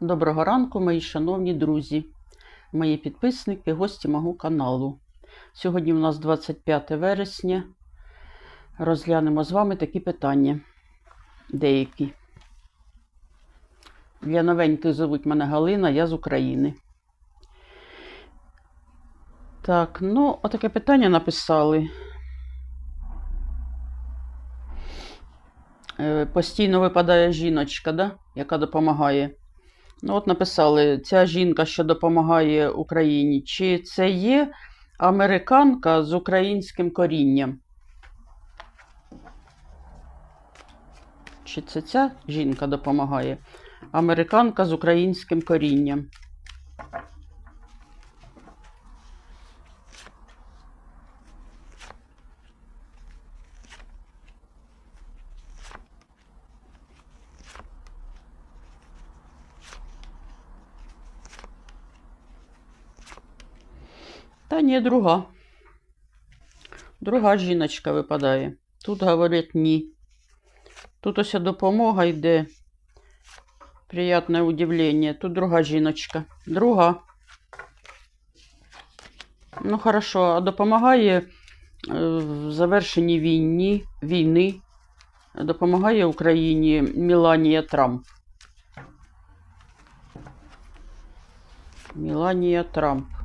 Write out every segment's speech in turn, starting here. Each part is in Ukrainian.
Доброго ранку, мої шановні друзі, мої підписники, гості мого каналу. Сьогодні у нас 25 вересня. Розглянемо з вами такі питання. Деякі. Для новеньких зовуть мене Галина, я з України. Так, ну, отаке питання написали. Е, Постійно випадає жіночка, да? яка допомагає. Ну, от написали, ця жінка, що допомагає Україні, чи це є американка з українським корінням? Чи це ця жінка допомагає? Американка з українським корінням. Та ні, друга. Друга жіночка випадає. Тут говорять ні. Тут ось допомога йде. Приятне удивлення. Тут друга жіночка. Друга. Ну, хорошо, а допомагає е, в завершенні війні, війни. Допомагає Україні Міланія Трамп. Міланія Трамп.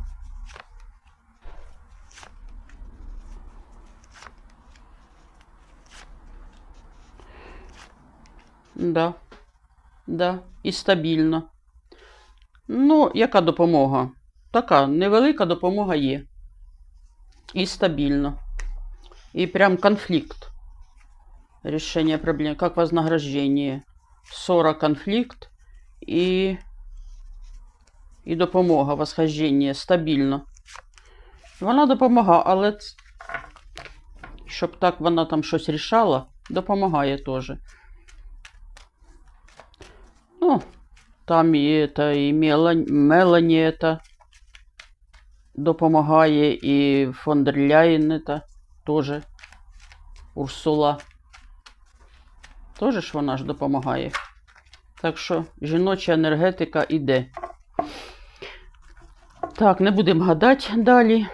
Да. Да. І стабільно. Ну, яка допомога? Така невелика допомога є. І стабільно. І прям конфлікт. Решение проблем. Как вознаграждение. Ссора, конфлікт і, і допомога, восхождення. Стабільно. Вона допомагає, але щоб так вона там щось рішала, допомагає теж. Ну, там і это, і Мелан... Мелані это допомагає, і фон дер Ляєн это теж Урсула. Теж ж вона ж допомагає. Так що жіноча енергетика іде. Так, не будемо гадати далі.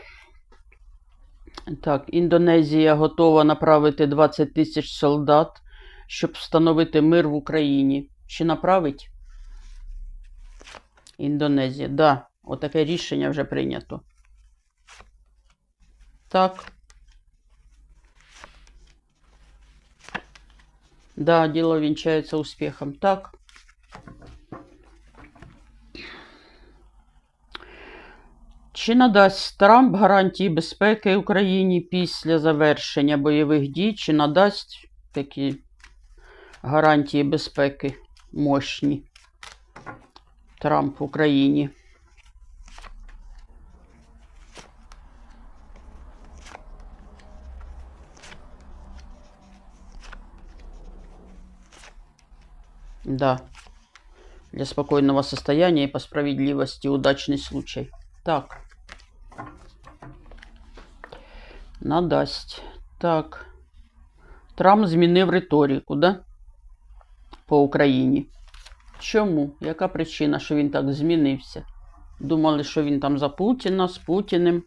Так, Індонезія готова направити 20 тисяч солдат, щоб встановити мир в Україні. Чи направить? Індонезія. Да, отаке рішення вже прийнято. Так. Да, дело венчается успехом. Так. Чи надасть Трамп гарантії безпеки Україні після завершення бойових дій? Чи надасть такі гарантії безпеки мощні Трамп Україні? Да. Для спокойного состояния и по справедливости удачный случай. Так. Надасть. Так. Трамп змінив риторику, да? По Україні. Чому? Яка причина, що він так змінився? Думали, що він там за Путіна, з Путіним.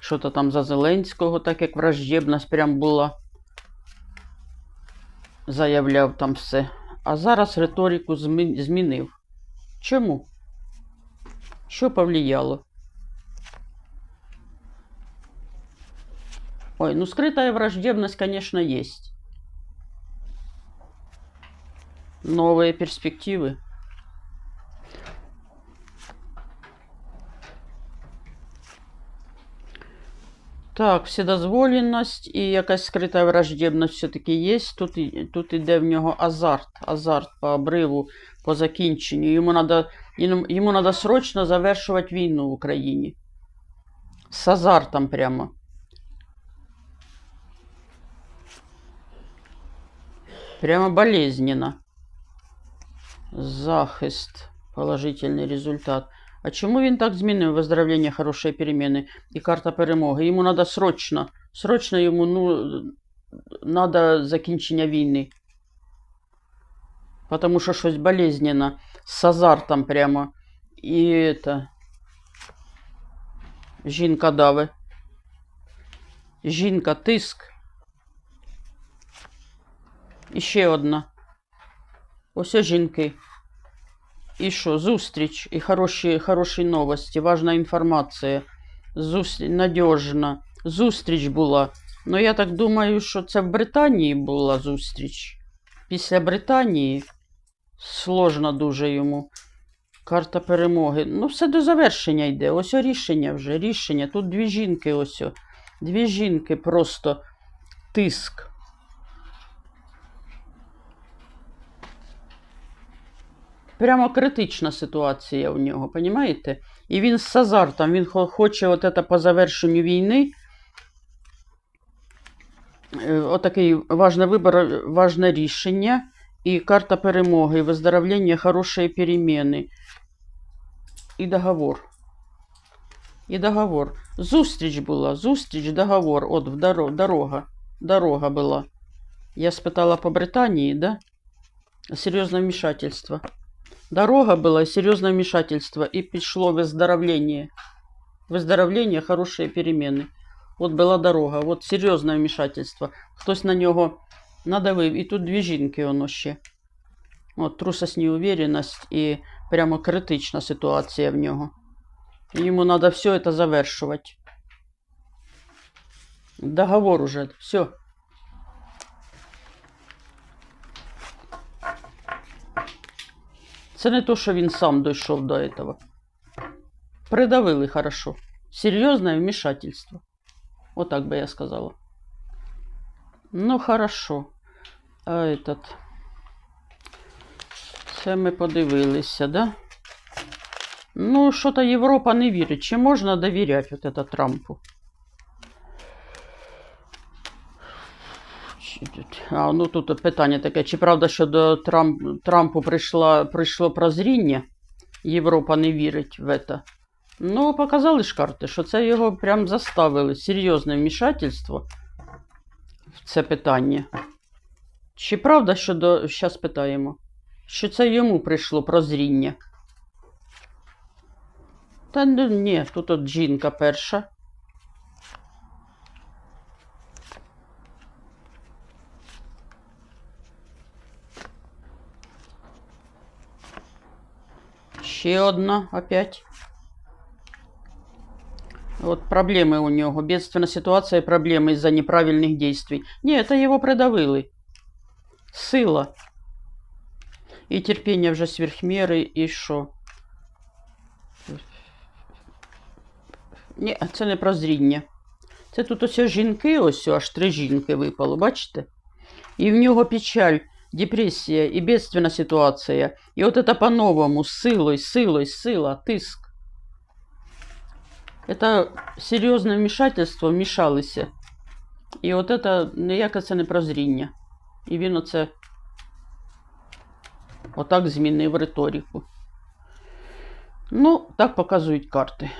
Що-то там за Зеленського, так як враждебність прям була. Заявляв там все. А зараз риторику змінив. Чому? Що повлияло? Ой, ну скрытая враждебность, конечно, есть. Новые перспективы. Так, вседозволеність і якась скрита враждебність все-таки є. Тут, тут іде в нього азарт. Азарт по обриву, по закінченню. Йому надо, йому, надо срочно завершувати війну в Україні. З азартом прямо. Прямо болезненно. Захист. Положительний результат. А чому він так змінив виздоровлення, хороші переміни і карта перемоги? Йому треба срочно. Срочно йому ну, треба закінчення війни. Потому що щось болезненно. З азартом прямо. І это. Жінка дави. Жінка тиск. І ще одна. Ось жінки. І що? Зустріч. І хороші, хороші новості. Важна інформація. Зустріч надіжна. Зустріч була. Ну, я так думаю, що це в Британії була зустріч. Після Британії сложно дуже йому. Карта перемоги. Ну, все до завершення йде. Ось о рішення вже. Рішення. Тут дві жінки ось. о. Дві жінки просто тиск. Прямо критична ситуація у нього, понімаєте? І він з азартом, він хоче от це по завершенню війни. Е, Отакий важний вибор, важне рішення. І карта перемоги, виздоровлення, хорошої переміни. І договор. І договор. Зустріч була, зустріч, договор. От в доро- дорога. Дорога була. Я спитала по Британії, да? Серйозне вмішательство. Дорога была, серьезное вмешательство, и пришло выздоровление. Выздоровление, хорошие перемены. Вот была дорога, вот серйозне вмішательство. Хтось на нього надавив, і тут дві жінки воно ще. От трусость, неуверенность і прямо критична ситуація в нього. Йому треба все це завершувати. Договор уже, все. Це не то, що він сам дійшов до этого. Придавили хорошо. Серйозне вмішательство. Отак би я сказала. Ну, хорошо. А этот. Це ми подивилися, да? Ну, що-то Європа не вірить. Чи можна довіряти от это Трампу? А, ну тут питання таке, чи правда, що до Трамп, Трампу прийшла, прийшло прозріння? Європа не вірить в це. Ну, показали ж карти, що це його прям заставили. Серйозне вмішательство в це питання. Чи правда, що до. Щас питаємо. Що це йому прийшло прозріння? Та ну, ні, тут от жінка перша. Ще одна опять. Вот проблемы у него. Бедственная ситуация и проблемы из-за неправильных действий. Не, это его придавили. Сила. І терпіння вже сверхміри, і що? Ні, це не прозріння. Це тут ось жінки, ось аж три жінки випало, бачите? І в нього печаль, депресія і бедственна ситуація. І от це по-новому, з силою, силою, сила, тиск. Это серйозне вмішательство, вмішалися. І от це ніяке це не прозріння. І він оце отак змінив риторику. Ну, так показують карти.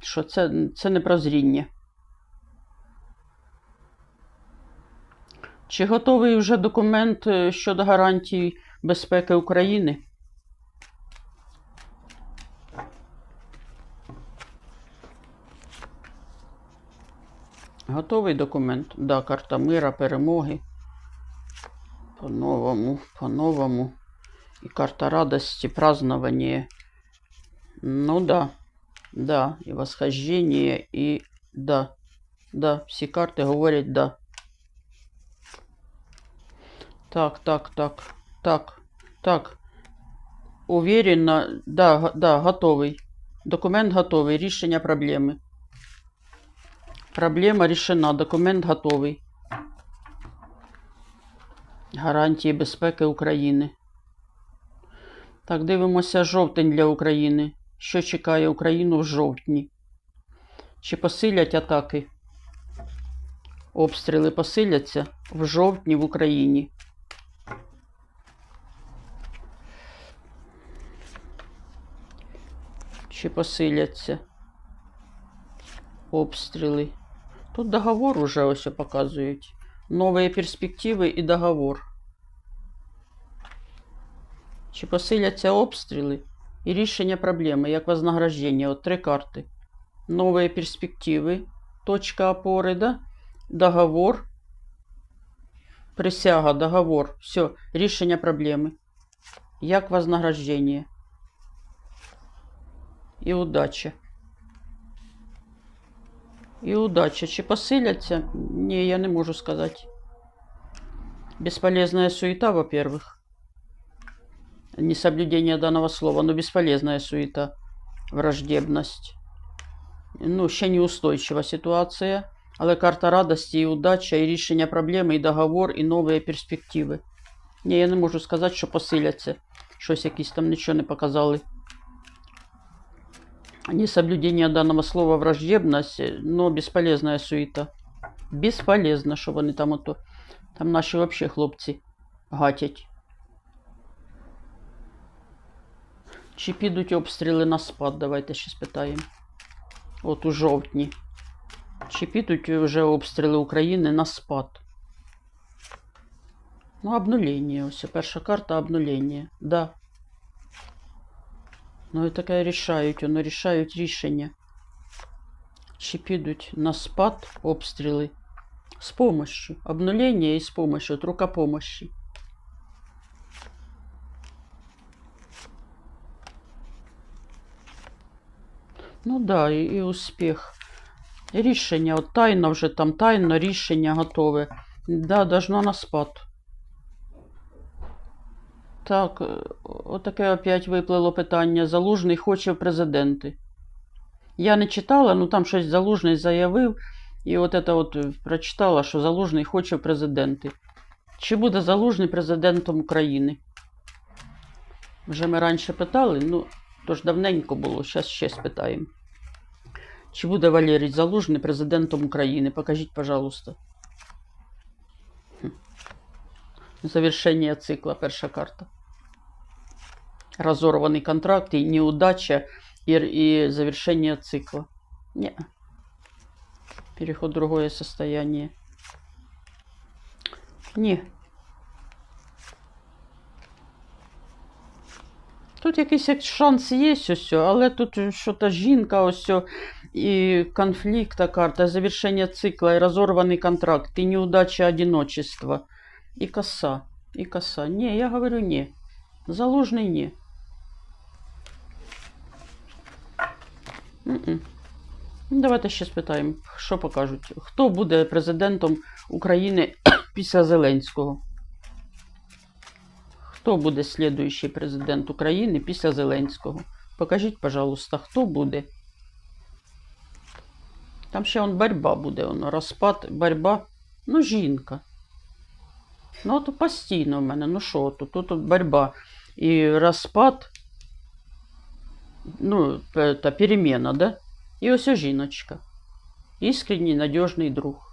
Що це, це не прозріння. Чи готовий вже документ е, щодо гарантій безпеки України? Готовий документ? Да, карта мира, перемоги. По-новому, по-новому. И карта радости, празднования. Ну да, да, и восхождение, и да, да, всі карти говорять да. Так, так, так, так, так. Уверенно, да, да, готовий. Документ готовий, рішення проблеми. Проблема рішена, документ готовий. Гарантії безпеки України. Так, дивимося жовтень для України. Що чекає Україну в жовтні? Чи посилять атаки? Обстріли посиляться в жовтні в Україні. Чи посиляться обстріли? Тут договор уже ось показують. Нові перспективи і договор. Чи посиляться обстріли і рішення проблеми, як вознаграждення. От три карти. Нові перспективи, точка опори, да? договор, присяга, договор. Все, рішення проблеми. Як вознаграждення. І удача. І удача. Чи посиляться? Ні, я не можу сказати. Бесполезная суета, во-первых. Несоблюдение данного слова, но бесполезная суета. Враждебность. Ну, ще неустойчива ситуація. Але карта радості і удача, і рішення проблеми, і договор, і нові перспективи. Ні, я не можу сказати, що посиляться. Щось якісь там нічого не показали. Несоблюдение данного слова враждебность, но бесполезная суета. Безполезно, що вони там ото. Там наші взагалі хлопці гатять. Чи підуть обстріли на спад? Давайте ще спитаємо. От у жовтні. Чи підуть вже обстріли України на спад? Ну, обнулення. Ось перша карта обнулення. Да. Ну і таке рішають, воно рішають рішення. Чи підуть на спад обстріли з помощью. Обнулення і з помощью, от рукопомощі. Ну да, і, і успіх. І рішення, от тайно вже там тайно рішення готове. Да, должно на спад. Так, е, отаке опять виплило питання. Залужний хоче в президенти. Я не читала, ну там щось Залужний заявив. І от це от прочитала, що Залужний хоче в президенти. Чи буде Залужний президентом України? Вже ми раніше питали, ну, то ж давненько було, зараз ще спитаємо. Чи буде Валерій Залужний президентом України? Покажіть, пожалуйста. Завершення цикла, перша карта. Разорваний контракт і неудача, і, і завершення цикла. Ні. Переход в другое состояние. Ні. Тут якийсь як шанс є, ось, але тут що-то жінка, ось, і конфлікта карта, завершення цикла, і розорваний контракт, і неудача одиночества, і коса, і коса. Ні, я говорю ні. Залужний ні. Ну, Давайте ще спитаємо, що покажуть. Хто буде президентом України після Зеленського? Хто буде слідуючий президент України після Зеленського? Покажіть, пожалуйста, хто буде? Там ще он борьба буде, воно, розпад, борьба. Ну, жінка. Ну, от постійно в мене, ну що тут? Тут борьба. І розпад, ну, та перемена, да? І ось жіночка. Іскренній, надіжний друг.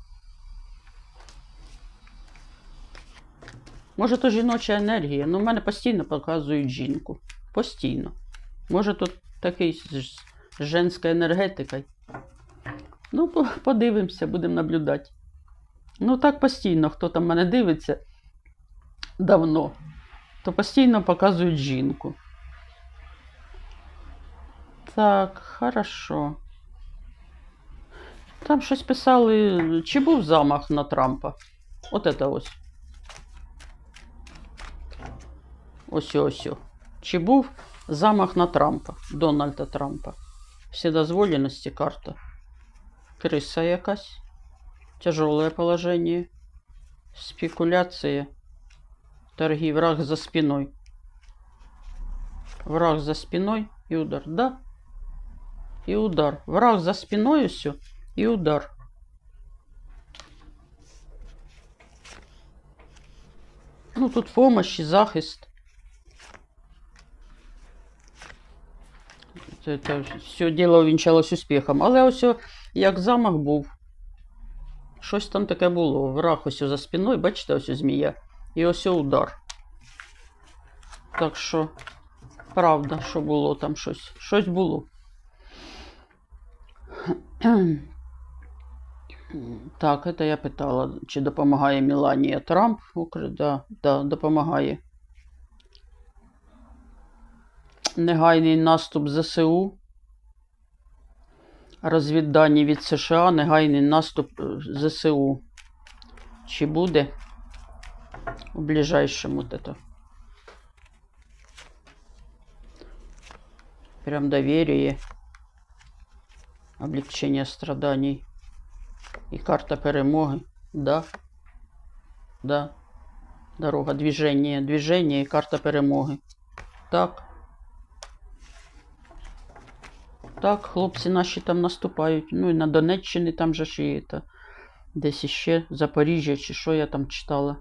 Може, то жіноча енергія. Ну, в мене постійно показують жінку. Постійно. Може, тут такий женською енергетикою. Ну, по- подивимося, будемо наблюдати. Ну, так постійно, хто там мене дивиться давно, то постійно показують жінку. Так, хорошо. Там щось писали, чи був замах на Трампа? От це ось. Ось ось. Чи був замах на Трампа, Дональда Трампа? Вседозволеності карта. Криса якась. Тяжелое положение. Спекуляция. Торги. Враг за спиной. Враг за спиной и удар. Да. И удар. Враг за спиной все. И удар. Ну, тут помощь і захист. Це, це все діло увінчалось успіхом. Але ось як замах був. Щось там таке було. Враг ось за спиною, бачите, ось змія. І ось удар. Так що, правда, що було там щось. Щось було. Так, це я питала, чи допомагає Меланія Трамп. Да, да, допомагає. Негайний наступ ЗСУ. Розвіддані від США, негайний наступ е, ЗСУ. Чи буде у ближайшем вот это? Прям доверие. Облегчение страданий. И карта перемоги. Да. Да. Дорога, движение, движение и карта перемоги. Так. Так, хлопці наші там наступають. Ну і на Донеччині там же ж і це. Десь іще Запоріжжя, чи що я там читала.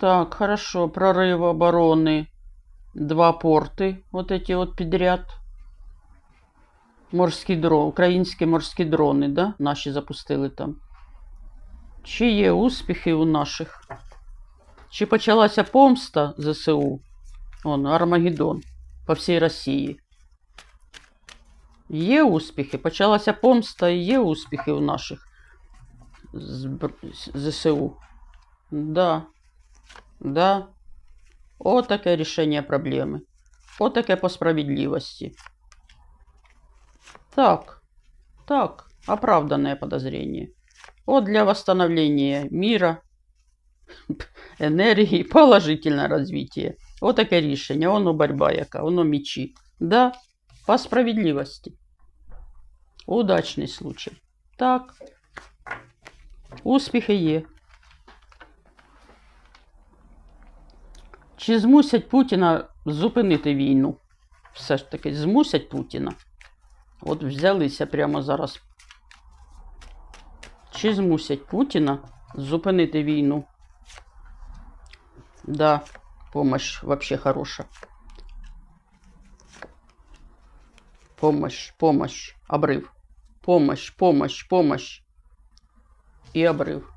Так, хорошо. Прорыв обороны. Два порти. Вот эти вот підряд. Морські дрони, українські морські дрони, да? Наші запустили там. Чи є успіхи у наших? Чи почалася помста ЗСУ? Он, Армагеддон по всій Росії. Є успіхи. Почалася помста і є успіхи у наших ЗСУ. Да. Да. Отаке рішення проблеми. Отаке по справедливості. Так. Так. Оправданное подозрение. Вот для восстановления мира, энергии, положительное развитие. Вот таке рішення. Воно борьба яка, воно мечі. Да, по справедливості. Удачний случай. Так. Успіхи є. Чи змусять Путіна зупинити війну? Все ж таки, змусять Путіна. От взялися прямо зараз. Чи змусять Путіна зупинити війну? Да, помощь вообще хороша. Помощь, помощь, обрыв. Помощь, помощь, помощь. І обрив.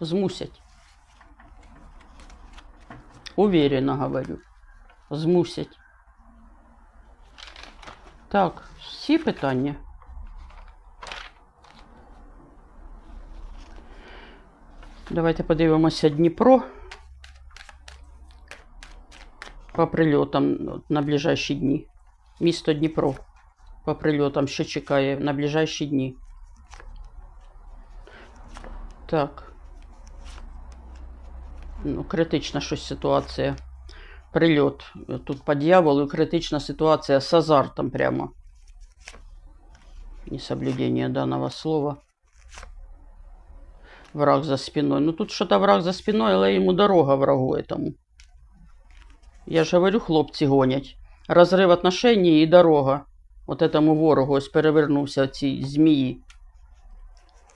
Змусять. Уверенно говорю. Змусять. Так, всі питання. Давайте подивимося Дніпро. По прильотам ну, на ближайші дні. Місто Дніпро. По прильотам, що чекає на ближайші дні. Так. Ну, критична щось ситуація. Прильот. Тут по дьяволу критична ситуація з азартом прямо. Несоблюдение данного слова. Враг за спиной. Ну тут что-то враг за спиной, але йому дорога врагу этому. Я ж говорю, хлопці гонять. Розрив отношений і дорога. От этому ворогу ось перевернувся цій змії.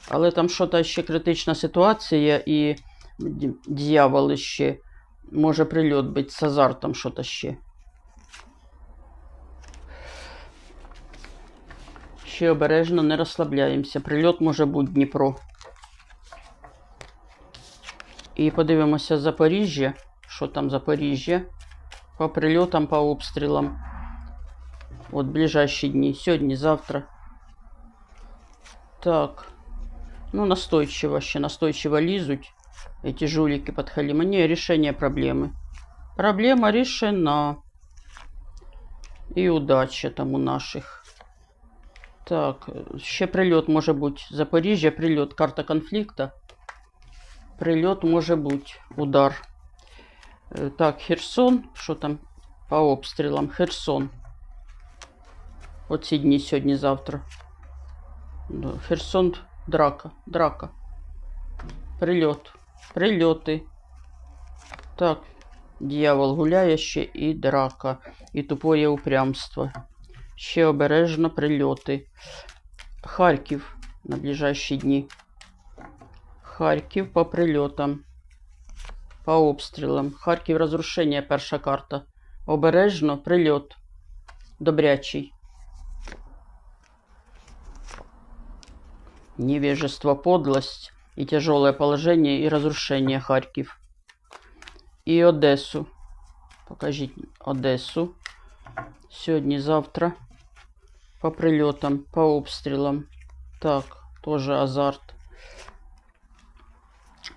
Але там що-то ще критична ситуація і дьявол ще. Може прильот бути з азартом що-то ще. Ще обережно не розслабляємося. Прильот може бути Дніпро. І подивимося Запоріжжя. Що там Запоріжжя? По прильотам, по обстрілам. От ближайші дні. Сьогодні, завтра. Так. Ну, настойчиво ще, настойчиво лізуть. Эти жулики подхалима. Не, решение проблемы. Проблема решена. І удача там у наших. Так, ще прильот може бути. Запоріжжя, прильот, карта конфлікта. Прильот може бути. Удар. Е, Так, Херсон. Що там по обстрілам? Херсон. Оці дні сьогодні, завтра. Херсон, драка, драка. Прильот. Прильоти. Так, дьявол гуляє ще і драка, і тупоє упрямство. Ще обережно прильоти. Харків на ближайші дні. Харків по прильотам. По обстрілам. Харків розрушення перша карта. Обережно прильот. Добрячий. Невежество, подлость и тяжелое положение и разрушение Харьков. И Одессу. Покажіть Одесу. Сьогодні, завтра. По прильотам, по обстрілам. Так, тоже азарт.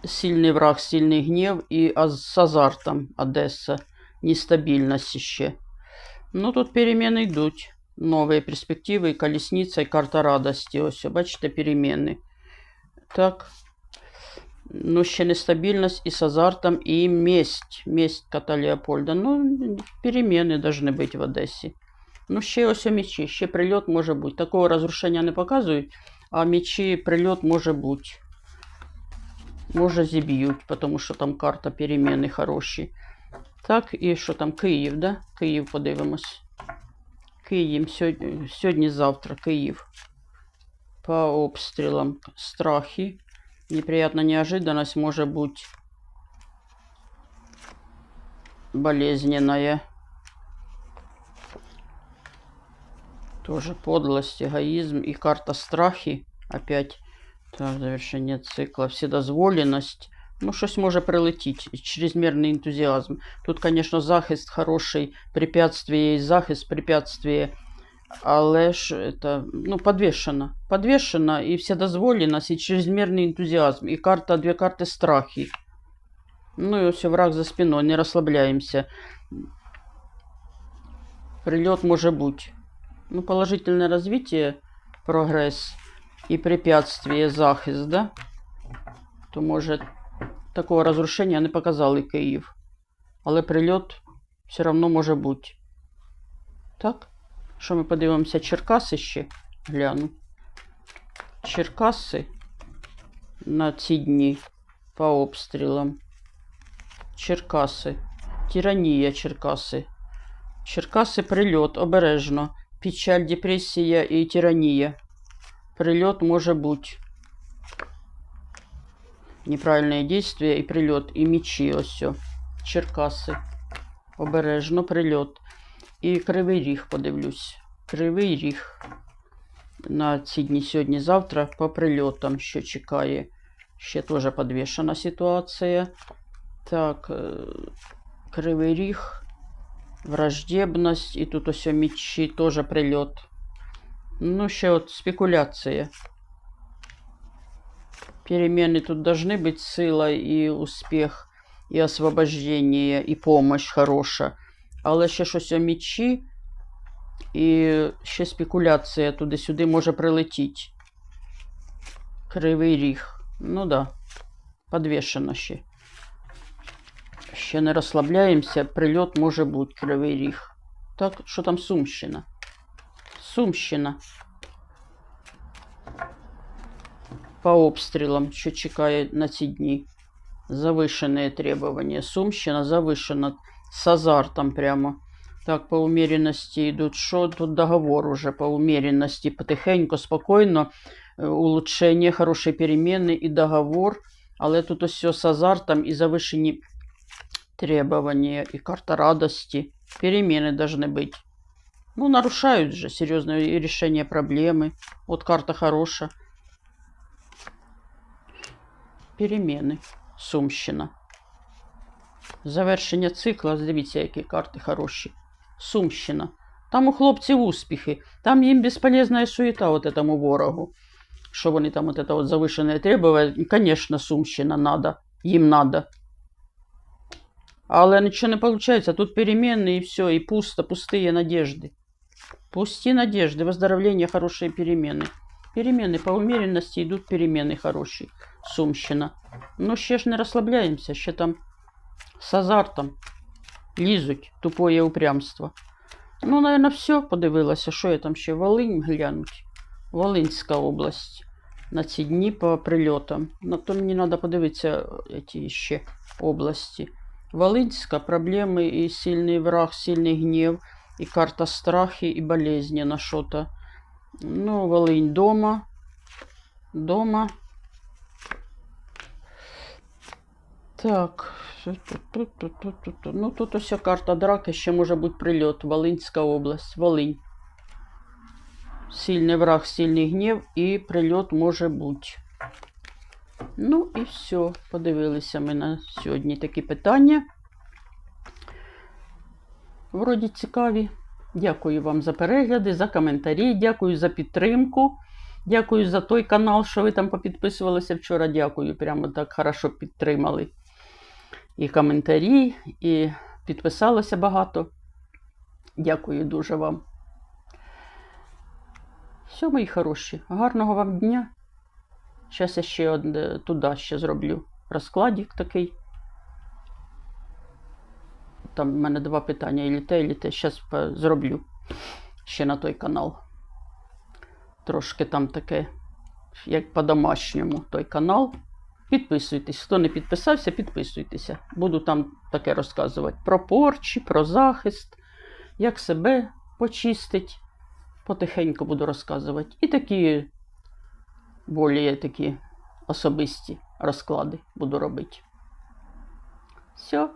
Сильный враг, сильный гнев и аз- с азартом Одесса. нестабільність ще. Ну, тут переміни йдуть. Нові перспективи, колесниця і карта радості. Ось, бачите, переміни. Так. Ну, ще нестабільність і з азартом, і месть. Месть кота Леопольда. Ну, переміни должны бути в Одесі. Ну, ще ось у мечі, ще прильот може бути. Такого розрушення не показують, а мечі прильот може бути. Може зіб'ють, тому що там карта переміни хороші. Так, і що там, Київ, да? Київ подивимось. Київ сьогодні, сьогодні завтра Київ. По обстрілам страхи. Неприятная неожиданность может быть болезненная. Тоже подлость, эгоизм и карта страхи. Опять так, завершение цикла. Вседозволенность. Ну, щось може прилетіти. Чрезмірний ентузіазм. Тут, звісно, захист хороший, препятствие і захист, препятствие. Але ж це, ну, подвешено. Подвешено і вседозволеність, і чрезмірний ентузіазм. І карта, дві карти страхи. Ну і ось враг за спиною, не розслабляємося. Прильот може бути. Ну, положительне розвиття, прогрес і препятствие, захист, да? То може такого розрушення не показали Київ. Але прильот все одно може бути. Так? Що ми подивимося, Черкаси ще гляну. Черкаси на ці дні по обстрілам. Черкаси. Тиранія Черкаси. Черкаси прильот, обережно. Печаль, депресія і тиранія. Прильот може бути. Неправильне дійство і прильот, і мечі ось. о. Черкаси. Обережно прильот. І Кривий Ріг подивлюсь. Кривий Ріг. На ці дні сьогодні-завтра по прильотам, що чекає. Ще теж підвішена ситуація. Так, е, Кривий Ріг. Враждебність. І тут ось мічі теж прильот. Ну, ще от спекуляція. Перемены тут должны быть сила і успіх, і освобождение, і помощь хороша. Але ще щось о мічі, і ще спекуляція туди-сюди може прилетіти. Кривий ріг. Ну да, подвішено ще. Ще не розслабляємося, прильот може бути кривий ріг. Так, що там Сумщина? Сумщина. По обстрілам, що чекає на ці дні. Завышенные требования. Сумщина завышена с азартом прямо. Так, по умеренности идут. Что тут договор уже по умеренности? Потихеньку, спокойно. Е, Улучшение, хорошие перемены и договор. Але тут все с азартом и завышені требования. И карта радости. Перемены должны быть. Ну, нарушают же серьезное решение проблемы. Вот карта хорошая. Перемены. Сумщина. Завершення цикла, дивіться, які карти хороші. Сумщина. Там у хлопців успіхи. Там їм безполезна суєта от этому ворогу. Що вони там от это от завишене требування. Звісно, Сумщина надо. Їм надо. Але нічого не виходить. Тут перемены і все, і пусто, пустые надежды. Пусти надежды, выздоровление, хорошие перемены. Перемены по умеренности идут перемены хорошие. Сумщина. Ну, ще ж не розслабляємося, ще там з азартом лізуть тупое упрямство. Ну, наверное, все подивилася. Що я там ще? Волинь глянуть. Волинська область. На ці дні по прильотам. На то мені треба подивитися ці ще області. Волинська проблеми і сильний враг, сильний гнів, і карта страхи, і болезні на що-то. Ну, Волинь дома. Дома. Так. Ну, тут ось карта драки, ще може бути прильот. Волинська область. Волинь. Сильний враг, сильний гнів і прильот може бути. Ну і все. Подивилися ми на сьогодні такі питання. Вроді цікаві. Дякую вам за перегляди, за коментарі. Дякую за підтримку. Дякую за той канал, що ви там попідписувалися вчора. Дякую. Прямо так хорошо підтримали. І коментарі, і підписалося багато. Дякую дуже вам. Все, мої хороші. Гарного вам дня. Зараз я ще туди ще зроблю розкладик такий. Там в мене два питання, і те, і те. Зараз зроблю ще на той канал. Трошки там таке, як по-домашньому той канал. Підписуйтесь. Хто не підписався, підписуйтеся. Буду там таке розказувати про порчі, про захист, як себе почистить. Потихеньку буду розказувати. І такі більш такі особисті розклади буду робити. Все.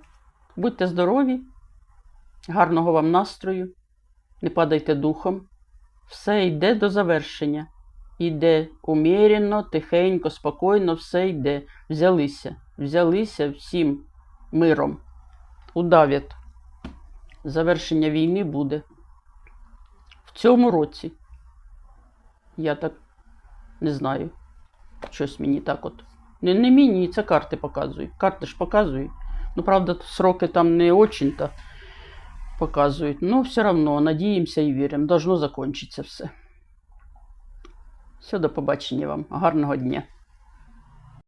Будьте здорові, гарного вам настрою, не падайте духом. Все йде до завершення. Йде умірено, тихенько, спокійно, все йде. Взялися, взялися всім миром. Удавять. Завершення війни буде. В цьому році. Я так не знаю. Щось мені так от. Не, не мені, це карти показують. Карти ж показують. Ну, правда, сроки там не очень-то показують. Но все равно надіємося і віримо. Должно закончиться все. Все, до побачення вам. Гарного дня.